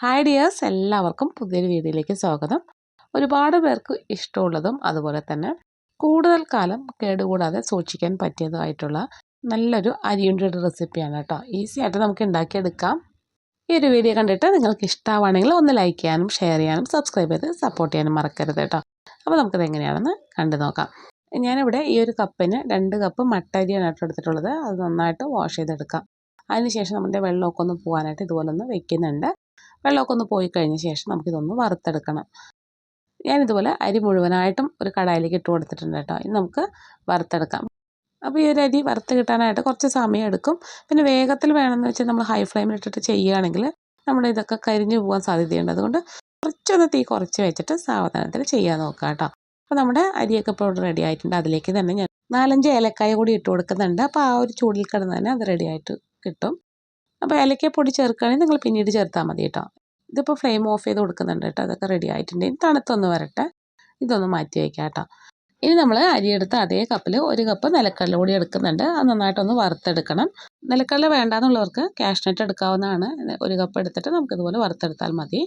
Hi dears എല്ലാവർക്കും പുതിയൊരു വീഡിയോയിലേക്ക് സ്വാഗതം. ഒരുപാട് പേർക്ക് ഇഷ്ടമുള്ളതും അതുപോലെ തന്നെ കൂടുതൽ കാലം കേടുകൂടാതെ സൂക്ഷിക്കാൻ പറ്റിയതുമായിട്ടുള്ള നല്ലൊരു അരിയുണ്ടിയുടെ റെസിപ്പിയാണ് കേട്ടോ ഈസി ആയിട്ട് നമുക്ക് ഉണ്ടാക്കിയെടുക്കാം. ഈ ഒരു വീഡിയോ കണ്ടിട്ട് നിങ്ങൾക്ക് ഇഷ്ടമാണെങ്കിൽ ഒന്ന് ലൈക്ക് ചെയ്യാനും ഷെയർ ചെയ്യാനും സബ്സ്ക്രൈബ് ചെയ്ത് സപ്പോർട്ട് ചെയ്യാനും മറക്കരുത് കേട്ടോ അപ്പോൾ നമുക്കത് എങ്ങനെയാണെന്ന് കണ്ടു നോക്കാം. ഞാനിവിടെ ഈ ഒരു കപ്പിന് രണ്ട് കപ്പ് മട്ടരിയാണ് കേട്ടോ എടുത്തിട്ടുള്ളത്. അത് നന്നായിട്ട് വാഷ് ചെയ്തെടുക്കാം. അതിനുശേഷം നമ്മുടെ വെള്ളമൊക്കെ ഒന്ന് പോകാനായിട്ട് ഇതുപോലെ ഒന്ന് വെക്കുന്നുണ്ട്. വെള്ളമൊക്കെ ഒന്ന് പോയി കഴിഞ്ഞ ശേഷം നമുക്കിതൊന്ന് വറുത്തെടുക്കണം. ഞാനിതുപോലെ അരി മുഴുവനായിട്ടും ഒരു കടായിലേക്ക് ഇട്ട് കൊടുത്തിട്ടുണ്ട് കേട്ടോ. ഇനി നമുക്ക് വറുത്തെടുക്കാം. അപ്പോൾ ഈ ഒരു അരി വറുത്ത് കിട്ടാനായിട്ട് കുറച്ച് സമയം എടുക്കും. പിന്നെ വേഗത്തിൽ വേണമെന്ന് വെച്ചാൽ നമ്മൾ ഹൈ ഫ്ലെയിമിൽ ഇട്ടിട്ട് ചെയ്യുകയാണെങ്കിൽ നമ്മുടെ ഇതൊക്കെ കരിഞ്ഞു പോകാൻ സാധ്യതയുണ്ട്. അതുകൊണ്ട് കുറച്ചൊന്ന് തീ കുറച്ച് വെച്ചിട്ട് സാവധാനത്തിൽ ചെയ്യാൻ നോക്കുക കേട്ടോ. അപ്പോൾ നമ്മുടെ അരിയൊക്കെ ഇപ്പോൾ റെഡി ആയിട്ടുണ്ട്. അതിലേക്ക് തന്നെ ഞാൻ നാലഞ്ച് ഏലക്കായ കൂടി ഇട്ട് കൊടുക്കുന്നുണ്ട്. അപ്പോൾ ആ ഒരു ചൂടിൽ കിടന്ന് തന്നെ അത് റെഡി ആയിട്ട് കിട്ടും. അപ്പോൾ ഏലക്കപ്പൊടി ചേർക്കുകയാണെങ്കിൽ നിങ്ങൾ പിന്നീട് ചേർത്താൽ മതി കേട്ടോ. ഇതിപ്പോൾ ഫ്ലെയിം ഓഫ് ചെയ്ത് കൊടുക്കുന്നുണ്ട് കേട്ടോ. അതൊക്കെ റെഡി ആയിട്ടുണ്ട്. ഇനി തണുത്തൊന്ന് വരട്ടെ. ഇതൊന്ന് മാറ്റി വയ്ക്കാം കേട്ടോ. ഇനി നമ്മൾ അരിയെടുത്ത് അതേ കപ്പിൽ ഒരു കപ്പ് നിലക്കടല കൂടി എടുക്കുന്നുണ്ട്. അത് നന്നായിട്ടൊന്ന് വറുത്തെടുക്കണം. നിലക്കടല വേണ്ടാന്നുള്ളവർക്ക് കാഷ്നട്ട് എടുക്കാവുന്നതാണ്. ഒരു കപ്പ് എടുത്തിട്ട് നമുക്കിതുപോലെ വറുത്തെടുത്താൽ മതി.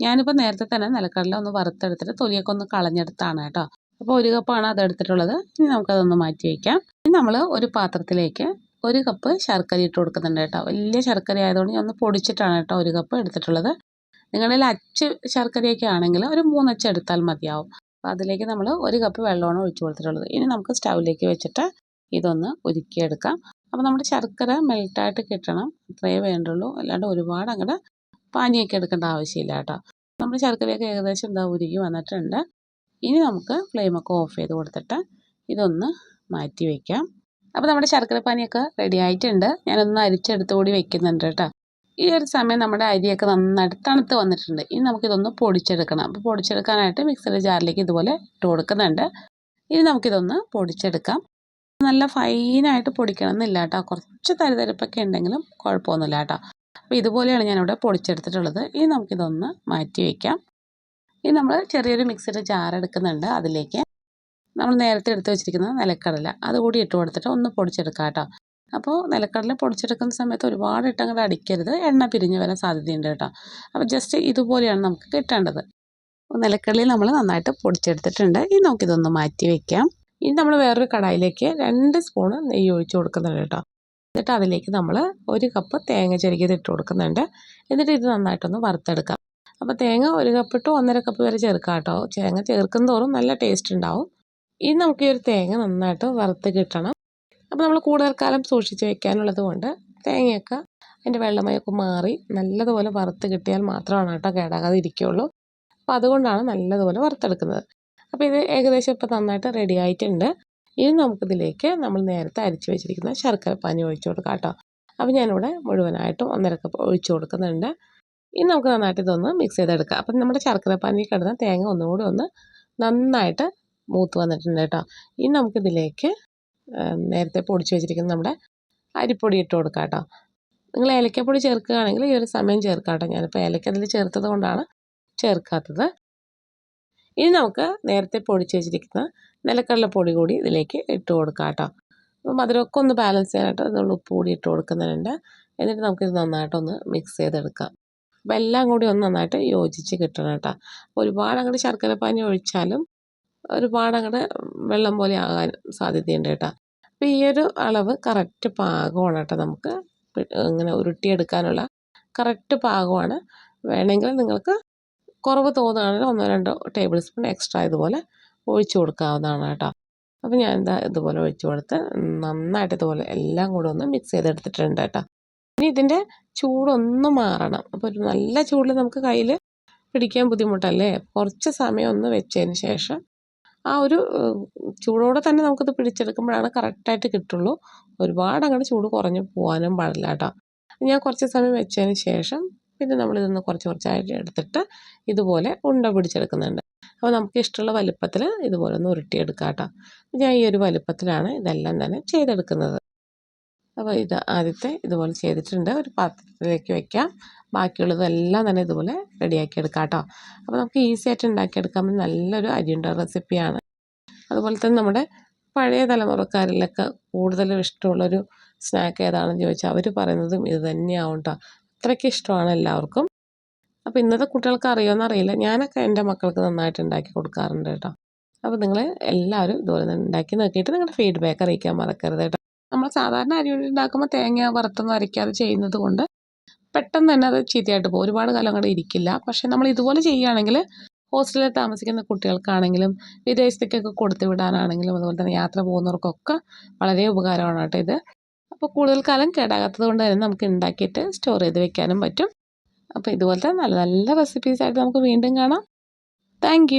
ഞാനിപ്പോൾ നേരത്തെ തന്നെ നിലക്കടല ഒന്ന് വറുത്തെടുത്തിട്ട് തൊലിയൊക്കെ ഒന്ന് കളഞ്ഞെടുത്താണ് കേട്ടോ. അപ്പോൾ ഒരു കപ്പാണ് അത് എടുത്തിട്ടുള്ളത്. ഇനി നമുക്കതൊന്ന് മാറ്റി വയ്ക്കാം ഇനി നമ്മൾ ഒരു പാത്രത്തിലേക്ക് ഒരു കപ്പ് ശർക്കര ഇട്ട് കൊടുക്കുന്നുണ്ട് കേട്ടോ. വലിയ ശർക്കര ആയതുകൊണ്ട് ഞാൻ ഒന്ന് പൊടിച്ചിട്ടാണ് കേട്ടോ ഒരു കപ്പ് എടുത്തിട്ടുള്ളത്. നിങ്ങളുടെ അച്ച് ശർക്കരയൊക്കെ ആണെങ്കിൽ ഒരു മൂന്നച്ച് എടുത്താൽ മതിയാവും. അപ്പോൾ അതിലേക്ക് നമ്മൾ ഒരു കപ്പ് വെള്ളമാണ് ഒഴിച്ചു കൊടുത്തിട്ടുള്ളത്. ഇനി നമുക്ക് സ്റ്റൗവിലേക്ക് വെച്ചിട്ട് ഇതൊന്ന് ഉരുക്കിയെടുക്കാം. അപ്പോൾ നമ്മുടെ ശർക്കര മെൽട്ടായിട്ട് കിട്ടണം. അത്രയേ വേണ്ടുള്ളൂ. അല്ലാണ്ട് ഒരുപാട് അങ്ങോട്ട് പാനിയൊക്കെ എടുക്കേണ്ട ആവശ്യമില്ല കേട്ടോ. നമ്മുടെ ശർക്കരയൊക്കെ ഏകദേശം എന്താ ഉരുകി വന്നിട്ടുണ്ട്. ഇനി നമുക്ക് ഫ്ലെയിമൊക്കെ ഓഫ് ചെയ്ത് കൊടുത്തിട്ട് ഇതൊന്ന് മാറ്റി വയ്ക്കാം അപ്പോൾ നമ്മുടെ ശർക്കര പാനിയൊക്കെ റെഡി ആയിട്ടുണ്ട്. ഞാനൊന്ന് അരിച്ചെടുത്ത് കൂടി വെക്കുന്നുണ്ട് കേട്ടോ. ഈ ഒരു സമയം നമ്മുടെ അരിയൊക്കെ നന്നായിട്ട് തണുത്ത് വന്നിട്ടുണ്ട്. ഇനി നമുക്കിതൊന്ന് പൊടിച്ചെടുക്കണം. അപ്പോൾ പൊടിച്ചെടുക്കാനായിട്ട് മിക്സിയുടെ ജാറിലേക്ക് ഇതുപോലെ ഇട്ട് കൊടുക്കുന്നുണ്ട്. ഇനി നമുക്കിതൊന്ന് പൊടിച്ചെടുക്കാം. നല്ല ഫൈനായിട്ട് പൊടിക്കണം എന്നില്ല കേട്ടോ. കുറച്ച് തരിതരിപ്പൊക്കെ ഉണ്ടെങ്കിലും കുഴപ്പമൊന്നുമില്ല കേട്ടോ. അപ്പോൾ ഇതുപോലെയാണ് ഞാനിവിടെ പൊടിച്ചെടുത്തിട്ടുള്ളത്. ഇനി നമുക്കിതൊന്ന് മാറ്റി വയ്ക്കാം ഇനി നമ്മൾ ചെറിയൊരു മിക്സിയുടെ ജാർ എടുക്കുന്നുണ്ട് അതിലേക്ക്. നമ്മൾ നേരത്തെ എടുത്ത് വെച്ചിരിക്കുന്ന നിലക്കടല. അതുകൂടി ഇട്ട് കൊടുത്തിട്ട് ഒന്ന് പൊടിച്ചെടുക്കാം കേട്ടോ. അപ്പോൾ നിലക്കടല പൊടിച്ചെടുക്കുന്ന സമയത്ത് ഒരുപാട് ഇട്ടങ്ങോട്ട് അടിക്കരുത്. എണ്ണ പിരിഞ്ഞ് വരാൻ സാധ്യതയുണ്ട് കേട്ടോ. അപ്പോൾ ജസ്റ്റ് ഇതുപോലെയാണ് നമുക്ക് കിട്ടേണ്ടത്. നിലക്കടലയിൽ നമ്മൾ നന്നായിട്ട് പൊടിച്ചെടുത്തിട്ടുണ്ട്. ഇനി നമുക്കിതൊന്ന് മാറ്റി വെക്കാം. ഇനി നമ്മൾ വേറൊരു കടായിലേക്ക് രണ്ട് സ്പൂണ് നെയ്യ് ഒഴിച്ച് കൊടുക്കുന്നുണ്ട് കേട്ടോ. എന്നിട്ട് അതിലേക്ക് നമ്മൾ ഒരു കപ്പ് തേങ്ങ ചെരുകിയത് ഇട്ട് കൊടുക്കുന്നുണ്ട്. എന്നിട്ട് ഇത് നന്നായിട്ടൊന്ന് വറുത്തെടുക്കാം. അപ്പോൾ തേങ്ങ ഒരു കപ്പ് ടു ഒന്നര കപ്പ് വരെ ചേർക്കാം കേട്ടോ. തേങ്ങ ചേർക്കുന്നതോറും തോറും നല്ല ടേസ്റ്റ് ഉണ്ടാവും. ഇനി നമുക്ക് ഈ ഒരു തേങ്ങ നന്നായിട്ട് വറുത്ത് കിട്ടണം. അപ്പോൾ നമ്മൾ കൂടുതൽ കാലം സൂക്ഷിച്ച് വെക്കാനുള്ളത് കൊണ്ട് തേങ്ങയൊക്കെ അതിന്റെ വെള്ളമയൊക്കെ മാറി നല്ലതുപോലെ വറുത്ത് കിട്ടിയാൽ മാത്രമാണ് കേട്ടോ കേടാകാതെ ഇരിക്കുകയുള്ളൂ അപ്പോൾ അതുകൊണ്ടാണ് നല്ലതുപോലെ വറുത്തെടുക്കുന്നത്. അപ്പോൾ ഇത് ഏകദേശം ഇപ്പോൾ നന്നായിട്ട് റെഡി ആയിട്ടുണ്ട്. ഇനി നമുക്കിതിലേക്ക് നമ്മൾ നേരത്തെ അരിച്ചു വെച്ചിരിക്കുന്ന ശർക്കര പാനി ഒഴിച്ചു കൊടുക്കാം കേട്ടോ. അപ്പോൾ ഞാനിവിടെ മുഴുവനായിട്ടും ഒന്നര കപ്പ് ഒഴിച്ചു കൊടുക്കുന്നുണ്ട്. ഇനി നമുക്ക് നന്നായിട്ട് ഇതൊന്ന് മിക്സ് ചെയ്തെടുക്കാം. അപ്പം നമ്മുടെ ശർക്കര പാനി കിടന്ന തേങ്ങ ഒന്നുകൂടി ഒന്ന് നന്നായിട്ട് മൂത്ത് വന്നിട്ടുണ്ട് കേട്ടോ. ഇനി നമുക്കിതിലേക്ക് നേരത്തെ പൊടിച്ച് വെച്ചിരിക്കുന്ന നമ്മുടെ അരിപ്പൊടി ഇട്ട് കൊടുക്കാം കേട്ടോ. നിങ്ങൾ ഏലക്കപ്പൊടി ചേർക്കുകയാണെങ്കിൽ ഈ ഒരു സമയം ചേർക്കാം കേട്ടോ. ഞാനിപ്പോൾ ഏലക്ക അതിൽ ചേർത്തത് കൊണ്ടാണ് ചേർക്കാത്തത്. ഇനി നമുക്ക് നേരത്തെ പൊടിച്ച് വെച്ചിരിക്കുന്ന നിലക്കടലപ്പൊടി കൂടി ഇതിലേക്ക് ഇട്ട് കൊടുക്കാം കേട്ടോ. അപ്പോൾ മധുരമൊക്കെ ഒന്ന് ബാലൻസ് ചെയ്യാനായിട്ട് നമ്മൾ ഉപ്പ് കൂടി ഇട്ട് കൊടുക്കുന്നുണ്ട്. എന്നിട്ട് നമുക്കിത് നന്നായിട്ടൊന്ന് മിക്സ് ചെയ്തെടുക്കാം. അപ്പോൾ എല്ലാം കൂടി ഒന്ന് നന്നായിട്ട് യോജിച്ച് കിട്ടണം കേട്ടോ. ഒരുപാട് അങ്ങോട്ട് ശർക്കര പാനി ഒഴിച്ചാലും ഒരുപാട് അങ്ങോട്ട് വെള്ളം പോലെ ആകാൻ സാധ്യതയുണ്ട് കേട്ടോ. അപ്പം ഈ ഒരു അളവ് കറക്റ്റ് പാകമാണ് കേട്ടോ നമുക്ക് ഇങ്ങനെ ഉരുട്ടിയെടുക്കാനുള്ള. കറക്റ്റ് പാകമാണ്. വേണമെങ്കിൽ നിങ്ങൾക്ക് കുറവ് തോന്നുകയാണെങ്കിൽ ഒന്നോ രണ്ടോ ടേബിൾ സ്പൂൺ എക്സ്ട്രാ ഇതുപോലെ ഒഴിച്ചു കൊടുക്കാവുന്നതാണ് കേട്ടോ. അപ്പോൾ ഞാൻ എന്താ ഇതുപോലെ ഒഴിച്ചു കൊടുത്ത് നന്നായിട്ട് ഇതുപോലെ എല്ലാം കൂടെ ഒന്ന് മിക്സ് ചെയ്തെടുത്തിട്ടുണ്ട് കേട്ടോ. ഇനി ഇതിന്റെ ചൂടൊന്ന് മാറണം. അപ്പോൾ ഒരു നല്ല ചൂടിൽ നമുക്ക് കയ്യിൽ പിടിക്കാൻ ബുദ്ധിമുട്ടല്ലേ? കുറച്ച് സമയം ഒന്ന് വെച്ചതിന് ശേഷം ആ ഒരു ചൂടോടെ തന്നെ നമുക്കത് പിടിച്ചെടുക്കുമ്പോഴാണ് കറക്റ്റായിട്ട് കിട്ടുള്ളൂ. ഒരുപാട് അങ്ങോട്ട് ചൂട് കുറഞ്ഞ് പോകാനും പാടില്ല കേട്ടോ. ഞാൻ കുറച്ച് സമയം വെച്ചതിന് ശേഷം പിന്നെ നമ്മളിതൊന്ന് കുറച്ച് കുറച്ചായിട്ട് എടുത്തിട്ട് ഇതുപോലെ ഉണ്ട പിടിച്ചെടുക്കുന്നുണ്ട്. അപ്പോൾ നമുക്ക് ഇഷ്ടമുള്ള വലുപ്പത്തിൽ ഇതുപോലെ ഒന്ന് ഉരുട്ടിയെടുക്കാം കേട്ടോ. ഞാൻ ഈ ഒരു വലുപ്പത്തിലാണ് ഇതെല്ലാം തന്നെ ചെയ്തെടുക്കുന്നത്. അപ്പോൾ ഇത് ആദ്യത്തെ ഇതുപോലെ ചെയ്തിട്ടുണ്ട്. ഒരു പാത്രത്തിലേക്ക് വെക്കാം. ബാക്കിയുള്ളതെല്ലാം തന്നെ ഇതുപോലെ റെഡിയാക്കി എടുക്കാം കേട്ടോ. അപ്പോൾ നമുക്ക് ഈസി ആയിട്ട് ഉണ്ടാക്കിയെടുക്കാൻ നല്ലൊരു അരിയുണ്ട. റെസിപ്പിയാണ്. അതുപോലെ തന്നെ നമ്മുടെ പഴയ തലമുറക്കാരിലൊക്കെ കൂടുതലും ഇഷ്ടമുള്ളൊരു സ്നാക്ക് ഏതാണെന്ന് ചോദിച്ചാൽ അവർ പറയുന്നതും ഇത് തന്നെയാവും കേട്ടോ. അത്രയ്ക്ക് ഇഷ്ടമാണ് എല്ലാവർക്കും. അപ്പോൾ ഇന്നത്തെ കുട്ടികൾക്ക് അറിയുമെന്ന് അറിയില്ല. ഞാനൊക്കെ എന്റെ മക്കൾക്ക് നന്നായിട്ട് ഉണ്ടാക്കി കൊടുക്കാറുണ്ട് കേട്ടോ. അപ്പോൾ നിങ്ങൾ എല്ലാവരും ഇതുപോലെ തന്നെ ഉണ്ടാക്കി നോക്കിയിട്ട് നിങ്ങളുടെ ഫീഡ്ബാക്ക് അറിയിക്കാൻ മറക്കരുത് കേട്ടോ. നമ്മൾ സാധാരണ അരി ഉണ്ടാക്കുമ്പോൾ തേങ്ങ വറുത്തൊന്നും അരയ്ക്കാതെ ചെയ്യുന്നത് കൊണ്ട് പെട്ടെന്ന് തന്നെ അത് ചീത്തയായിട്ട് പോകും. ഒരുപാട് കാലം അങ്ങോട്ട് ഇരിക്കില്ല. പക്ഷേ നമ്മൾ ഇതുപോലെ ചെയ്യുകയാണെങ്കിൽ ഹോസ്റ്റലിൽ താമസിക്കുന്ന കുട്ടികൾക്കാണെങ്കിലും വിദേശത്തേക്കൊക്കെ കൊടുത്തു വിടാനാണെങ്കിലും അതുപോലെ തന്നെ യാത്ര പോകുന്നവർക്കൊക്കെ വളരെ ഉപകാരമാണ് കേട്ടോ ഇത്. അപ്പോൾ കൂടുതൽ കാലം കേടാകാത്തത് കൊണ്ട് തന്നെ നമുക്ക് ഉണ്ടാക്കിയിട്ട് സ്റ്റോർ ചെയ്ത് വെക്കാനും പറ്റും. അപ്പോൾ ഇതുപോലത്തെ നല്ല നല്ല റെസിപ്പീസായിട്ട് നമുക്ക് വീണ്ടും കാണാം. താങ്ക്